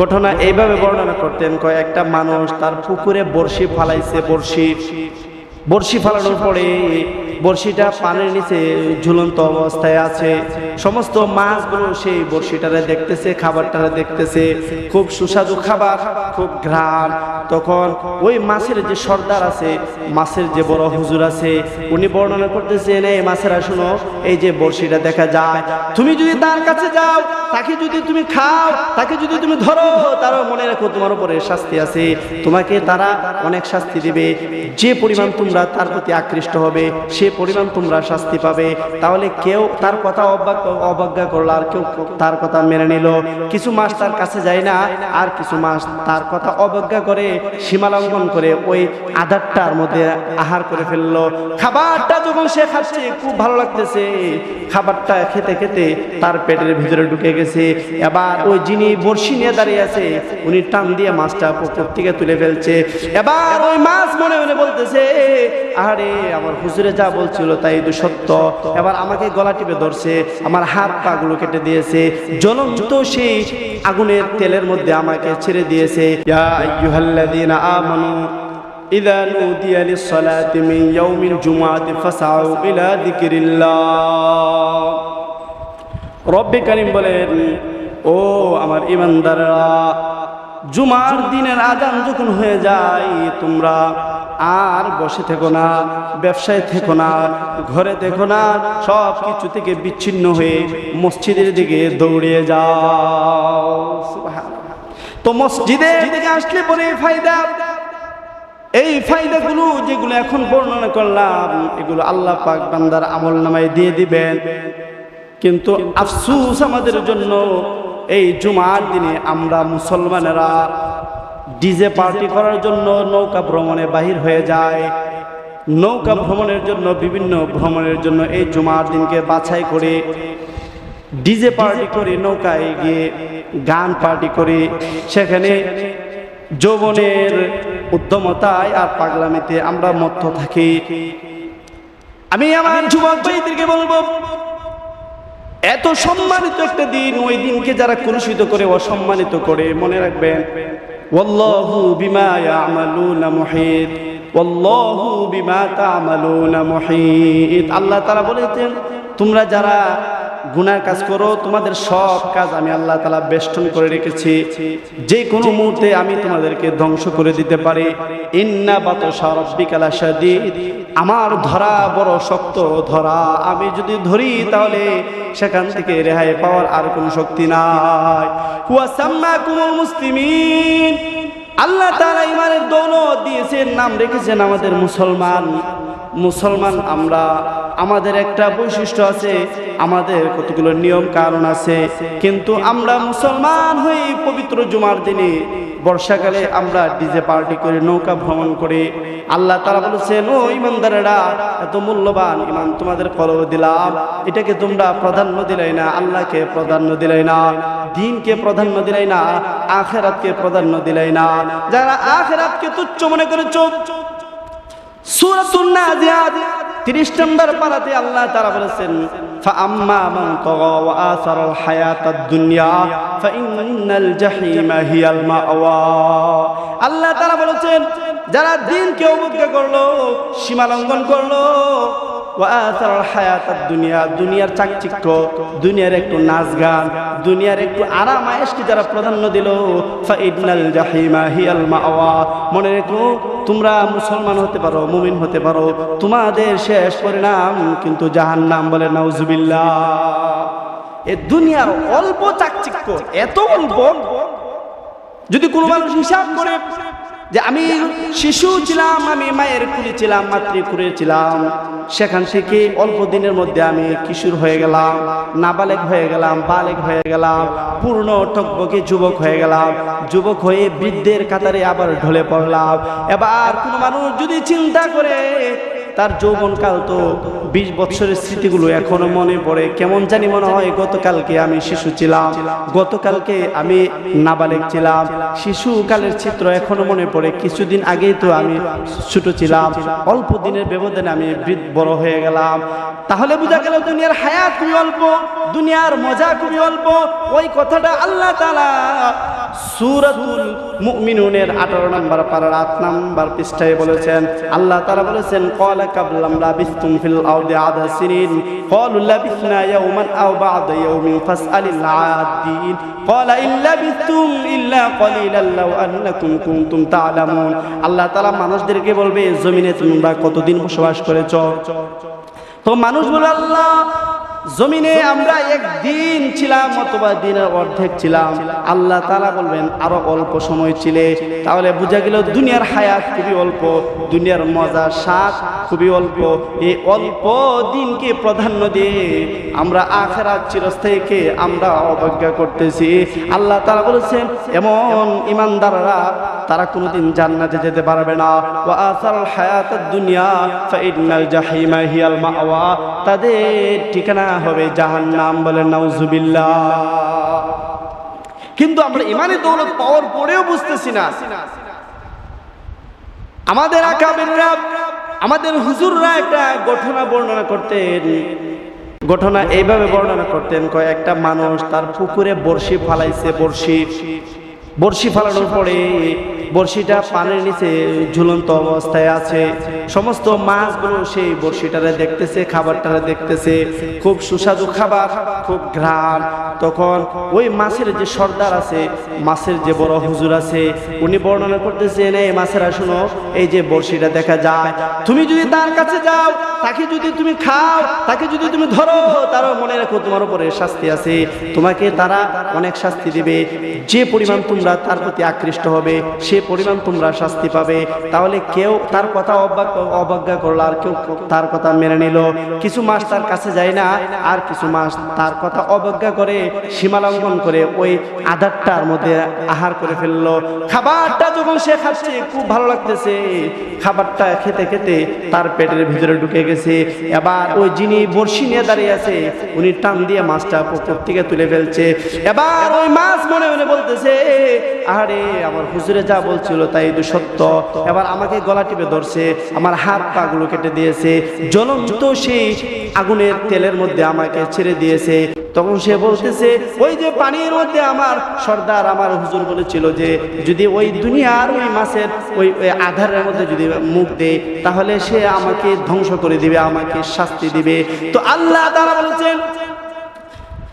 ঘটনা এইভাবে বর্ণনা করতেন, কয় একটা মানুষ তার পুকুরে বর্ষি ফালাইছে বর্ষি বর্ষি ফালানোর পরে বড়শিটা পানির নিচে ঝুলন্ত অবস্থায় আছে। সমস্ত মাছগুলো সেই বড়শিটারে দেখতেছে, খাবারটারে দেখতেছে। খুব সুস্বাদু খাবার, খুব ঘ্রাণ। তখন ওই মাছের যে সর্দার আছে, মাছের যে বড় হুজুর আছে, উনি বর্ণনা করতেছেন এই মাছেরা, শুনো, এই যে বড়শিটা দেখা যায়। তুমি যদি তার কাছে যাও, তাকে যদি তুমি খাও, তাকে যদি তুমি ধরো, তারও মনে রাখো তোমার উপরে শাস্তি আছে। তোমাকে তারা অনেক শাস্তি দিবে। যে পরিমাণ তোমরা তার প্রতি আকৃষ্ট হবে, সে পরিমাণ তোমরা শাস্তি পাবে। তাহলে কেউ তার কথা অবজ্ঞা করল, আর কেউ তার কথা মেনে নিল। কিছু মাস তার কাছে যায় না, আর কিছু মাস তার কথা অবজ্ঞা করে সীমা লঙ্ঘন করে ওই আধারটার মধ্যে আহার করে ফেলল। খাবারটা যখন সে খাচ্ছে, খুব ভালো লাগতেছে। খাবারটা খেতে খেতে তার পেটের ভিতরে ঢুকে গেছে। এবার ওই যিনি বড়শি নিয়ে দাঁড়িয়ে আছে, উনি টান দিয়ে মাছটা পুকুর থেকে তুলে ফেলছে। এবার ওই মাছ মনে মনে বলতেছে আরে আমার হুজুরে যা বলছিল তাই তো সত্য এবার আমাকে গলা টিপে ধরছে আমার হাত পা গুলো কেটে দিয়েছে জ্বলন্ত সেই আগুনের তেলের মধ্যে আমাকে ছেড়ে দিয়েছে ইয়া আইয়ুহাল্লাযীনা আমানু إذا نودي للصلاة من يوم الجمعة فاسعوا إلى ذكر الله রব্বে কারিম বলেন ও আমার ইমানদাররা জুমার দিনের আজান যখন হয়ে যায়, তোমরা আর বসে থেকো না, ব্যবসায় থেকো না, ঘরে দেখো না সব কিছু থেকে বিচ্ছিন্ন হয়ে মসজিদের দিকে দৌড়িয়ে যাও। তো মসজিদে দিকে আসলে পরে ফায়দা, এই ফায়দাগুলো যেগুলো এখন বর্ণনা করলাম, এগুলো আল্লাহ পাক বান্দার আমল নামায় দিয়ে দিবেন কিন্তু আফসুস আমাদের জন্য এই জুমার দিনে আমরা মুসলমানেরা ডিজে পার্টি করার জন্য নৌকা ভ্রমণে বাহির হয়ে যায় নৌকা ভ্রমণের জন্য, বিভিন্ন ভ্রমণের জন্য এই জুমার দিনকে বাছাই করে ডিজে পার্টি করে নৌকায় গিয়ে গান পার্টি করে। সেখানে যৌবনের উদ্যমতায় আর পাগলামিতে আমরা মত্ত থাকি। আমি আমার যুবক বলব এত সম্মানিত একটা দিন, ওই দিনকে যারা কলুষিত করে, অসম্মানিত করে, মনে রাখবেন আল্লাহ তাআলা বলেছেন, তোমরা যারা গুনার কাজ করো, তোমাদের সব কাজ আমি আল্লাহ তালা বেষ্টন করে রেখেছি। যে কোনো মুহূর্তে আমি তোমাদেরকে ধ্বংস করে দিতে পারি। ইন্না বাত সারব্বিকালা সাদিদ আমার ধরা বড় শক্ত ধরা। আমি যদি ধরি তাহলে সেখান থেকে রেহাই পাওয়ার আর কোনো শক্তি নাই। সাম্মাকুমুল মুসলিমিন। আল্লাহ তারা ইমানের দৌলত দিয়েছেন, নাম রেখেছেন আমাদের মুসলমান। মুসলমান আমরা, আমাদের একটা বৈশিষ্ট্য আছে, আমাদের কতগুলো নিয়ম কারণ আছে, কিন্তু আমরা মুসলমান হয়ে পবিত্র জুমার দিনে বর্ষাকালে আমরা ডিজে পার্টি করে নৌকা ভ্রমণ করে, আল্লাহ তারা বলেছেন, ও ইমানদারেরা এত মূল্যবান ইমান তোমাদের কলব দিলাম। এটাকে তোমরা প্রাধান্য দিলাই না, আল্লাহকে প্রাধান্য দিলাই না, দিনকে প্রাধান্য দিলাই না, আখেরাতকে প্রাধান্য দিলাই না। যারা আখেরাতকে তুচ্ছ মনে করেছ, সূরাতুন নাজিয়াত 30 নম্বর পারাতে আল্লাহ তাআলা বলেছেন فأما من طغى وآثر الحياة الدنيا فإن الجحيم هي المأوى আল্লাহ তাআলা বলেছেন যারা দিনকে অবজ্ঞা করলো সীমা লঙ্ঘন করলো ওয়াথার হায়াতাত দুনিয়া, দুনিয়ার চাকচিক্য, দুনিয়ার একটু নাচ গান, দুনিয়ার একটু আরাম আয়েশকে যারা প্রাধান্য দিল? মনে রেখো, তোমরা মুসলমান হতে পারো, মুমিন হতে পারো। তোমাদের শেষ পরিণাম কিন্তু জাহান্নাম বলে নাউজুবিল্লাহ। এ দুনিয়ার অল্প চাকচিক্য, এত অল্প, যদি কোনো মানুষ হিসাব করে যে আমি শিশু ছিলাম, আমি মায়ের কুলি ছিলাম মাতৃকুলে ছিলাম। সেখান থেকে অল্প দিনের মধ্যে আমি কিশোর হয়ে গেলাম, নাবালেক হয়ে গেলাম, বালেক হয়ে গেলাম, পূর্ণ টকবকে যুবক হয়ে গেলাম। যুবক হয়ে বৃদ্ধের কাতারে আবার ঢলে পড়লাম। এবার কোনো মানুষ যদি চিন্তা করে তার যৌবনকাল তো বিশ বছরের স্মৃতিগুলো এখনও মনে পড়ে। কেমন জানি মনে হয় গতকালকে আমি শিশু ছিলাম। গতকালকে আমি নাবালেক ছিলাম। শিশুকালের চিত্র এখনও মনে পড়ে। কিছুদিন আগেই তো আমি ছোট ছিলাম। অল্প দিনের ব্যবধানে আমি বড় হয়ে গেলাম। তাহলে বোঝা গেল দুনিয়ার হায়াত খুবই অল্প, দুনিয়ার মজা খুবই অল্প। ওই কথাটা আল্লাহ তালা সুরাতুল মুমিনুনের আঠারো নম্বর পারার আট নম্বর পৃষ্ঠায় বলেছেন আল্লাহ তারা বলেছেন কলা কাবলাম লাবিস্তুম ফিল আউদি আদা সিনিন قالوا لبثنا يوما أو بعض يوم فاسأل العادين قال إن لبثتم إلا قليلا لو أنكم كنتم تعلمون আল্লাহ তাআলা মানুষদেরকে বলবে জমিনে তোমরা কতদিন বসবাস করেছ তো মানুষ বলে আল্লাহ জমিনে আমরা একদিন ছিলাম অথবা দিনের অর্ধেক ছিলাম। আল্লাহ তালা বলবেন, আরও অল্প সময় ছিলে। তাহলে বোঝা গেল দুনিয়ার হায়াত খুবই অল্প, দুনিয়ার মজা স্বাদ খুবই অল্প। এই অল্প দিনকে প্রাধান্য দিয়ে আমরা আখেরাত চিরস্থায়ীকে আমরা অবজ্ঞা করতেছি। আল্লাহ তারা বলেছেন, এমন ইমানদাররা তারা কোনোদিন জান্নাতে যেতে পারবে না। ওয়া আসাল হায়াত দুনিয়া ফাইনাল জাহিমা হিয়াল মাওয়া। তাদের ঠিকানা হবে জাহান্নাম বলে নাউজুবিল্লাহ। কিন্তু আমরা ইমানে দৌলত পাওয়ার পরেও বুঝতেছি না। আমাদের আকাবিররা, আমাদের হুজুররা একটা ঘটনা বর্ণনা করতেন। ঘটনা এইভাবে বর্ণনা করতেন, কয় একটা মানুষ তার পুকুরে বড়শি ফালাইছে, বড়শি। বড়শি ফালানোর পরে বড়শিটা পানির নিচে ঝুলন্ত অবস্থায় আছে। সমস্ত মাছগুলো সেই বড়শিটারে দেখতেছে, খাবারটারে দেখতেছে। খুব সুস্বাদু খাবার, খুব ঘ্রাণ। তখন ওই মাছের যে সর্দার আছে, মাছের যে বড় হুজুর আছে, উনি বর্ণনা করতেছেন এই মাছেরা, শুনো, এই যে বড়শিটা দেখা যায়, তুমি যদি তার কাছে যাও, তাকে যদি তুমি খাও, তাকে যদি তুমি ধরো, তারও মনে রাখো তোমার উপরে শাস্তি আছে। তোমাকে তারা অনেক শাস্তি দিবে। যে পরিমাণ তোমরা তার প্রতি আকৃষ্ট হবে, সে পরিমাণ তোমরা শাস্তি পাবে। তাহলে কেউ তার কথা অবজ্ঞা অবজ্ঞা করল, আর কেউ তার কথা মেনে নিল। কিছু মাস তার কাছে যায় না, আর কিছু মাস তার কথা অবজ্ঞা করে সীমা লঙ্ঘন করে ওই আধারটার মধ্যে আহার করে ফেলল। খাবারটা যখন সে খাচ্ছে, খুব ভালো লাগতেছে। খাবারটা খেতে খেতে তার পেটের ভিতরে ঢুকে গেছে। এবার ওই যিনি বড়শি নিয়ে দাঁড়িয়ে আছে, উনি টান দিয়ে মাছটা পুকুর থেকে তুলে ফেলছে। এবার ওই মাছ মনে মনে বলতেছে আরে আমার হুজুরে যা বলছিল তাই তো সত্য। এবার আমাকে গলা টিপে ধরছে, আমার হাত পা গুলো কেটে দিয়েছে। জ্বলন্ত সেই আগুনের তেলের মধ্যে আমাকে ছেড়ে দিয়েছে। তখন সে বলতেছে, ওই যে পানির মধ্যে আমার সর্দার আমার হুজুর বলেছিল যে, যদি ওই দুনিয়ার ওই মাছের ওই আধারের মধ্যে যদি মুখ দেয়, তাহলে সে আমাকে ধ্বংস করে দিবে, আমাকে শাস্তি দিবে। তো আল্লাহ তারা বলেছেন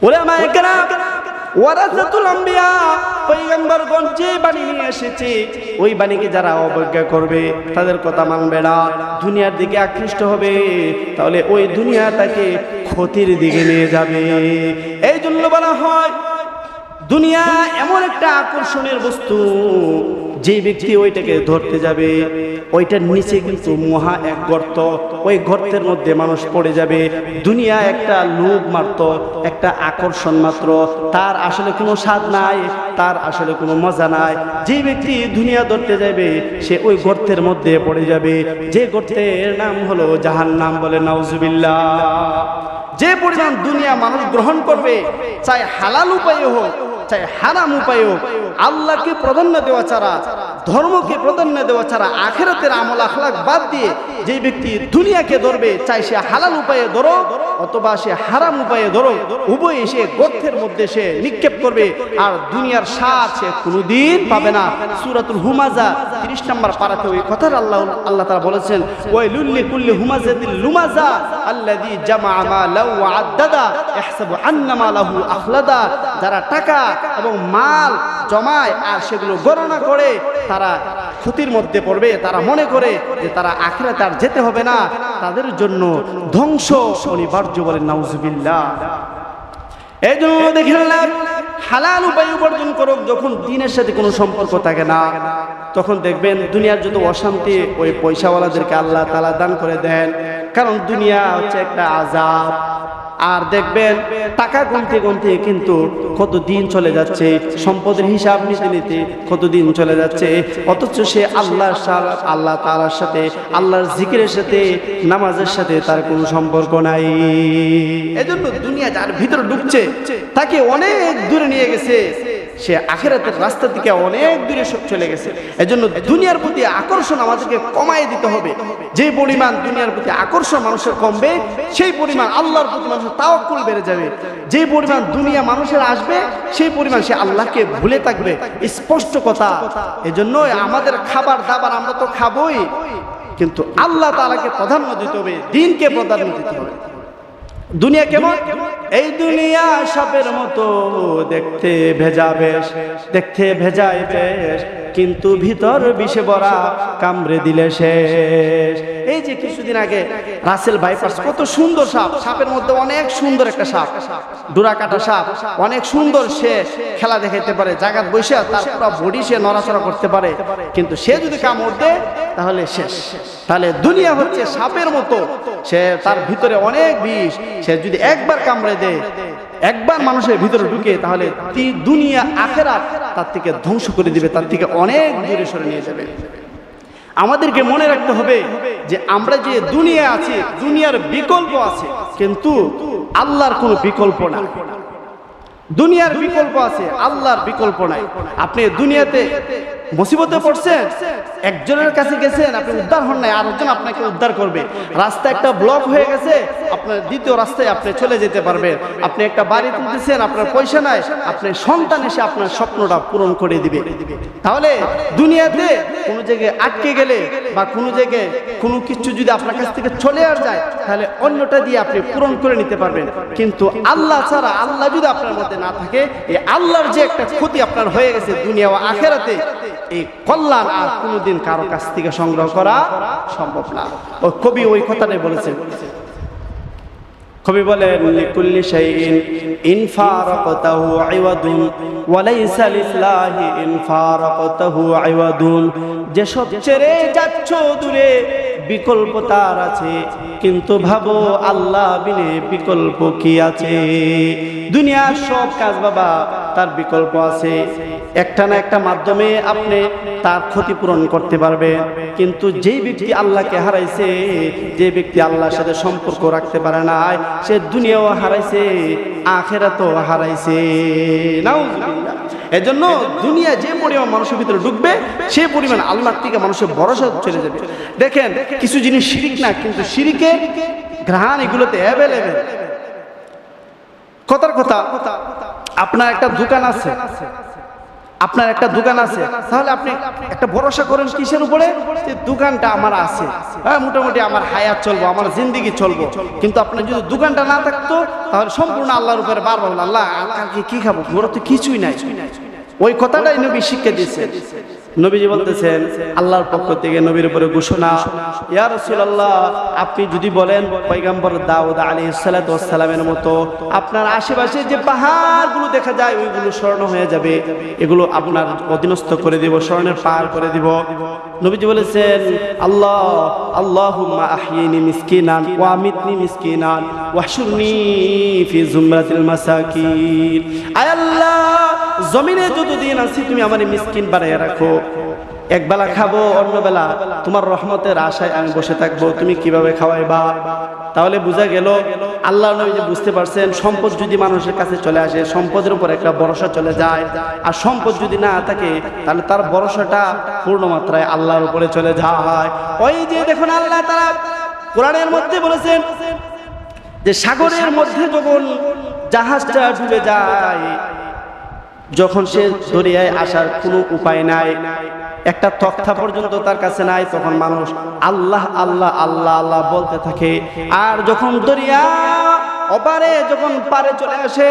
ওরে আমার ওয়ারাসাতুল আম্বিয়া, পয়গম্বরগণ যে বাণী নিয়ে এসেছে, ওই বাণীকে যারা অবজ্ঞা করবে, তাদের কথা মানবে না। দুনিয়ার দিকে আকৃষ্ট হবে, তাহলে ওই দুনিয়া তাকে ক্ষতির দিকে নিয়ে যাবে। এই জন্য বলা হয়, দুনিয়া এমন একটা আকর্ষণের বস্তু যে ব্যক্তি ওইটাকে ধরতে যাবে, ওইটার নিচে কিন্তু মহা এক গর্ত, ওই গর্তের মধ্যে মানুষ পড়ে যাবে। দুনিয়া একটা লোভ মাত্র, একটা আকর্ষণ মাত্র। তার আসলে কোনো স্বাদ নাই, তার আসলে কোনো মজা নাই। যে ব্যক্তি দুনিয়া ধরতে যাবে, সে ওই গর্তের মধ্যে পড়ে যাবে। যে গর্তের নাম হলো জাহান নাম বলে নাউজুবিল্লাহ। যে পরিমাণ দুনিয়া মানুষ গ্রহণ করবে, চাই হালাল উপায়ে হোক চাই, হারাম উপায় আল্লাহকে প্রাধান্য দেওয়া ছাড়া, ধর্মকে প্রাধান্য দেওয়া ছাড়া আখেরাতের আমল আখলাক বাদ দিয়ে যে ব্যক্তি দুনিয়াকে ধরবে, চাই সে হালাল উপায়ে ধরো, অথবা সে হারাম উপায়ে ধরো, উভয় সে গর্তের মধ্যে সে নিক্ষেপ করবে, আর দুনিয়ার স্বাদ সে কোনোদিন পাবে না। সুরাতুল হুমাজা তিরিশ নম্বর পারাতে ওই কথার আল্লাহ আল্লাহ তারা বলেছেন ওই লুল্লি কুল্লি হুমাজাদিল লুমাজা আল্লাযী জামা মালাহু ওয়া আদ্দাদা, ইহসাবু আন্নামা লাহু আখলাদা। যারা টাকা এবং মাল জমায় আর সেগুলো গণনা করে তারা ক্ষতির মধ্যে পড়বে, তারা মনে করে যে তারা আখিরাতে আর যেতে হবে না। তাদের জন্য ধ্বংস অনিবার্য বলেন নাউজুবিল্লাহ। এই জন্য দেখলাম হালাল উপায় উপার্জন করুক, যখন দিনের সাথে কোনো সম্পর্ক থাকে না, তখন দেখবেন দুনিয়ার যত অশান্তি, ওই পয়সাওয়ালাদেরকে আল্লাহ তালা দান করে দেন। কারণ দুনিয়া হচ্ছে একটা আজাব আর দেখবেন টাকা গুনতে গুনতে কিন্তু কত দিন চলে যাচ্ছে, সম্পদের হিসাব নিতে নিতে কত দিন চলে যাচ্ছে, অথচ সে আল্লাহর আল্লাহ তালার সাথে, আল্লাহর জিকিরের সাথে, নামাজের সাথে তার কোনো সম্পর্ক নাই। এজন্য দুনিয়া যার ভিতরে ঢুকছে, তাকে অনেক দূরে নিয়ে গেছে। সে আখেরাতের রাস্তা থেকে অনেক দূরে চলে গেছে। এজন্য দুনিয়ার প্রতি আকর্ষণ আমাদেরকে কমায় দিতে হবে। যে পরিমাণ দুনিয়ার প্রতি আকর্ষণ মানুষের কমবে, সেই পরিমাণ আল্লাহর প্রতি মানুষের তাওয়াক্কুল বেড়ে যাবে। যে পরিমাণ দুনিয়া মানুষের আসবে, সেই পরিমাণ সে আল্লাহকে ভুলে থাকবে। স্পষ্ট কথা। এজন্য আমাদের খাবার দাবার আমরা তো খাবোই। কিন্তু আল্লাহ তাআলাকে প্রাধান্য দিতে হবে, দিনকে প্রাধান্য দিতে হবে। দুনিয়া কেমন? এই দুনিয়া সাপের মতো দেখতে ভেজা বেশ, দেখতে ভেজায় বেশ, কিন্তু ভিতর বিষে ভরা কামড়ে দিলে শেষ। এই যে কিছুদিন আগে রাসেল বাইপাস, কত সুন্দর সাপ। সাপের মধ্যে অনেক সুন্দর একটা সাপ। ডোরা কাটা সাপ, অনেক সুন্দর সে খেলা দেখাইতে পারে, জায়গাত বসে তার পুরো বডি সে নড়াচড়া করতে পারে। কিন্তু সে যদি কামড় দেয় তাহলে শেষ। তাহলে দুনিয়া হচ্ছে সাপের মতো। সে তার ভিতরে অনেক বিষ। সে যদি একবার কামড়ে দেয়, একবার মানুষের ভিতরে ঢুকে, তাহলে দুনিয়া আখেরা তার থেকে ধ্বংস করে দিবে, তার থেকে অনেক দূরে সরে নিয়ে যাবে। আমাদেরকে মনে রাখতে হবে যে আমরা যে দুনিয়া আছি, দুনিয়ার বিকল্প আছে, কিন্তু আল্লাহর কোনো বিকল্প না দুনিয়ার বিকল্প আছে, আল্লাহর বিকল্প নাই। আপনি দুনিয়াতে মুসিবতে পড়ছেন একজনের কাছে গেছেন, আপনি উদ্ধার হন নাই, আরেকজন আপনাকে উদ্ধার করবে। রাস্তা একটা ব্লক হয়ে গেছে, আপনার দ্বিতীয় রাস্তায় আপনি চলে যেতে পারবেন। আপনি একটা বাড়ি তুলতেছেন, আপনার পয়সা নাই আপনার সন্তান এসে আপনার স্বপ্নটা পূরণ করে দিবে। তাহলে দুনিয়াতে কোনো জায়গায় আটকে গেলে বা কোনো জায়গায় কোনো কিছু যদি আপনার কাছ থেকে চলে আর যায়, তাহলে অন্যটা দিয়ে আপনি পূরণ করে নিতে পারবেন। কিন্তু আল্লাহ ছাড়া আল্লাহ যদি আপনার মধ্যে না থাকে, এই আল্লাহর যে একটা ক্ষতি আপনার হয়ে গেছে দুনিয়া ও আখেরাতে এই কল্যাণ আর কোনোদিন কারও কাছ থেকে সংগ্রহ করা সম্ভব না। ও কবি ওই কথাটাই বলেছেন কবি বলেন, লিকুল্লি শাইইন ইন ফারাকাতাহু আইওয়াদুন ওয়া লাইসা লিল্লাহি ইন ফারাকাতাহু আইওয়াদুন যে সব ছেড়ে যাচ্ছ দূরে, বিকল্প তার আছে। কিন্তু ভাবো, আল্লাহ বিনে বিকল্প কি আছে? দুনিয়ার সব কাজ বাবা তার বিকল্প আছে। একটা না একটা মাধ্যমে আপনি তার ক্ষতিপূরণ করতে পারবে কিন্তু যেই ব্যক্তি আল্লাহকে হারাইছে, যে ব্যক্তি আল্লাহর সাথে সম্পর্ক রাখতে পারে না সে দুনিয়াও হারাইছে, আখেরাতও হারাইছে। নাউজুবিল্লাহ। এজন্য দুনিয়া যে পরিমাণ মানুষের ভিতরে ঢুকবে, সে পরিমাণ আল্লাহর থেকে মানুষের ভরসা চলে যাবে। দেখেন, কিছু জিনিস শিরিক না, কিন্তু শিরিকে ঘ্রাণ এগুলোতে অ্যাভেলেবেল কথার কথা আপনার একটা দোকান আছে। আপনার একটা দোকান আছে। তাহলে আপনি একটা ভরসা করেন কিসের উপরে? দোকানটা আমার আছে। হ্যাঁ মোটামুটি আমার হায়াত চলবো, আমার জিন্দিগি চলবো। কিন্তু আপনার যদি দোকানটা না থাকতো, তাহলে সম্পূর্ণ আল্লাহর উপরে বারবার আল্লাহ কি খাব? ঘোরা তো কিছুই নাই। ওই কথাটাই নবী শিক্ষা দিয়েছে নবীজি বলতেছেন, আল্লাহর পক্ষ থেকে নবীর উপরে ঘোষণা, ইয়া রাসূলুল্লাহ, আপনি যদি বলেন পয়গম্বর দাউদ আলাইহিস সালাতু ওয়াস সালামের মতো, আপনার আশেপাশে যে পাহাড়গুলো দেখা যায়, ওইগুলো স্বর্ণ হয়ে যাবে। এগুলো আপনার অধীনস্থ করে দিব, স্বর্ণের পাহাড় করে দিব। নবীজি বলেছেন, আল্লাহ, আল্লাহুম্মা আহইনি মিসকিনান ওয়া আমিতনি মিসকিনান ওয়াহশুরনি ফি জুমরাতিল মাসাকিন। আয় আল্লাহ! জমিনে যতদিন আছি তুমি আমার মিসকিন বানাইয়া রাখো। এক বেলা খাব, অন্য বেলা তোমার রহমতের আশায় আমি বসে থাকব। তুমি কীভাবে খাওয়াইবা? তাহলে বোঝা গেল আল্লাহ নবী যে বুঝতে পারছেন, সম্পদ যদি মানুষের কাছে চলে আসে, সম্পদের উপর একটা ভরসা চলে যায়। আর সম্পদ যদি না থাকে, তাহলে তার ভরসাটা পূর্ণ মাত্রায় আল্লাহর উপরে চলে যায়। ওই যে দেখুন আল্লাহ তারা কোরআনের মধ্যে বলেছেন যে সাগরের মধ্যে যখন জাহাজটা ডুবে যায় যখন সে দরিয়ায় আসার কোনো উপায় নাই, একটা তক্তা পর্যন্ত তার কাছে নাই, তখন মানুষ আল্লাহ আল্লাহ আল্লাহ আল্লাহ বলতে থাকে। আর যখন দরিয়া অপারে যখন পারে চলে আসে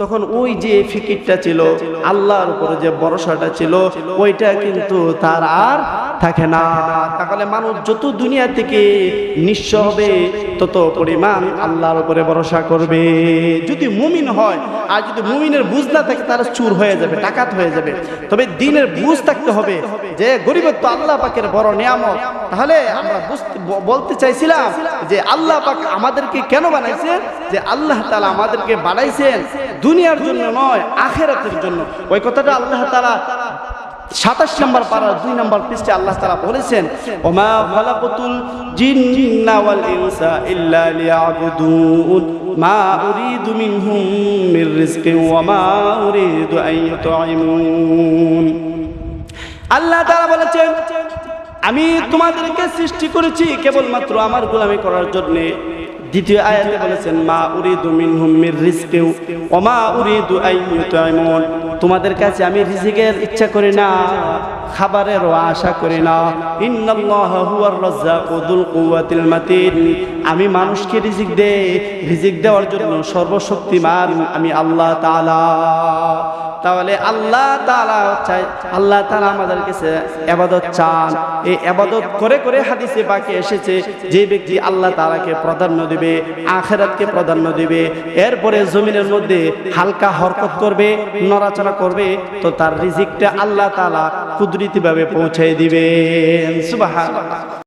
তখন ওই যে ফিকিরটা ছিল, আল্লাহর উপরে যে ভরসাটা ছিল, ওইটা কিন্তু তার আর থাকে না। তাহলে মানুষ যত দুনিয়া থেকে নিঃস্ব হবে, তত পরিমাণ আল্লাহর উপরে ভরসা করবে। যদি মুমিন হয়, আর যদি মুমিনের বুঝ না থাকে, তারা চুর হয়ে যাবে, ডাকাত হয়ে যাবে। তবে দিনের বুঝ থাকতে হবে যে গরিবত্ব আল্লাহ পাকের বড় নিয়ামত। তাহলে আমরা বলতে চাইছিলাম যে, আল্লাহ পাক আমাদেরকে কেন বানাইছেন? যে, আল্লাহ তাআলা আমাদেরকে বানাইছেন। দুনিয়ার জন্য নয়, আখেরাতের জন্য। ওই কথাটা আল্লাহ তারা সাতাশ নম্বর পাড়ার দুই নম্বর পৃষ্ঠে আল্লাহ তালা বলেছেন, ওমা খালাকুতুল জিন্না ওয়াল ইনসা ইল্লা লিয়াবুদুন। মা উরিদু মিনহুম মির রিজকিন ওয়া মা উরিদু আন ইউতঈমুন আল্লাহ তাআলা বলেছেন, আমি তোমাদেরকে সৃষ্টি করেছি কেবলমাত্র আমার গোলামি করার জন্য। দ্বিতীয় আয়াতে বলেছেন, মা উরিদু মিনহুম মির রিজকিন ওয়া মা উরিদু আন ইউতঈমুন তোমাদের কাছে আমি রিজিকের ইচ্ছা করি না, খাবারেরও আশা করি না। আমি মানুষকে রিজিক দেই, রিজিক দেওয়ার জন্য সর্বশক্তিমান আমি আল্লাহ তাআলা। তাহলে আল্লাহ তাআলা চাই, আল্লাহ তাআলা আমাদের কাছে ইবাদত চান। এই ইবাদত করে করে হাদিসে বাকি এসেছে, যে ব্যক্তি আল্লাহ তাআলাকে প্রাধান্য দিবে, আখেরাতকে প্রাধান্য দিবে, এরপরে জমিনের মধ্যে হালকা হরকত করবে, নড়াচড়া করবে, তো তার রিজিকটা আল্লাহ তাআলা কুদরতিভাবে পৌঁছে দিবেন। সুবহানাল্লাহ।